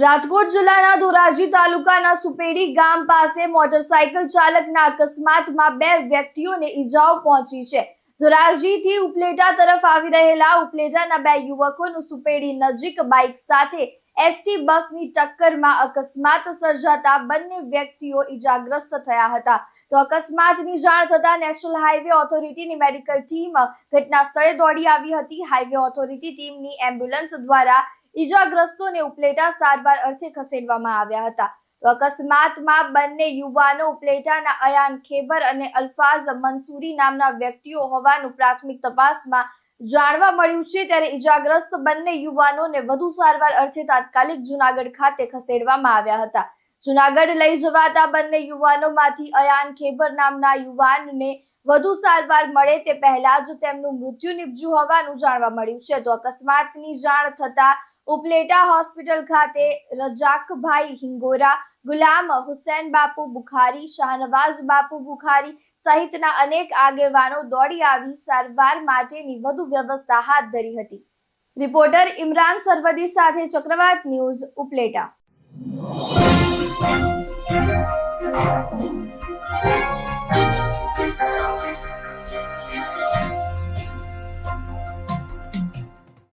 રાજકોટ જિલ્લાના ધોરાજી તાલુકાના સુપેડી ગામ પાસે મોટરસાયકલ ચાલકના અકસ્માતમાં બે વ્યક્તિઓને ઈજાઓ પહોંચી છે. ધોરાજીથી ઉપલેટા તરફ આવી રહેલા ઉપલેટાના બે યુવકોનું સુપેડી નજીક બાઇક સાથે એસટી બસની ટક્કરમાં અકસ્માત સર્જાતા બંને વ્યક્તિઓ ઈજાગ્રસ્ત થયા હતા. તો અકસ્માતની જાણ થતા નેશનલ હાઈવે ઓથોરિટીની મેડિકલ ટીમ ઘટના સ્થળે દોડી આવી હતી. હાઈવે ઓથોરિટી ટીમની એમ્બ્યુલન્સ દ્વારા ઈજાગ્રસ્તોને ઉપલેટા સારવાર અર્થે ખસેડવામાં આવ્યા હતા. તો અકસ્માતમાં બંને યુવાનો ઉપલેટાના અયાન ખેબર અને અલ્ફાઝ મંસૂરી નામના વ્યક્તિઓ હોવાનું પ્રાથમિક તપાસમાં જાણવા મળ્યું છે. ત્યારે ઈજાગ્રસ્ત બંને યુવાનોને વધુ સારવાર અર્થે તાત્કાલિક જુનાગઢ ખાતે ખસેડવામાં આવ્યા હતા. જુનાગઢ લઈ જવાતા બંને યુવાનોમાંથી અયાન ખેબર નામના યુવાનને વધુ સારવાર મળે તે પહેલા જ તેમનું મૃત્યુ નિપજ્યું હોવાનું જાણવા મળ્યું છે. તો અકસ્માતની જાણ થતા ઉપલેટા હોસ્પિટલ ખાતે રજાકભાઈ હિંગોરા, ગુલામ હુસૈન બાપુ બુખારી, શાહનવાઝ બાપુ બુખારી સહિતના અનેક આગેવાનો દોડી આવી સારવાર માટેની વધુ વ્યવસ્થા હાથ ધરી હતી. રિપોર્ટર ઇમરાન સરવદી સાથે ચક્રવાત ન્યૂઝ ઉપલેટા.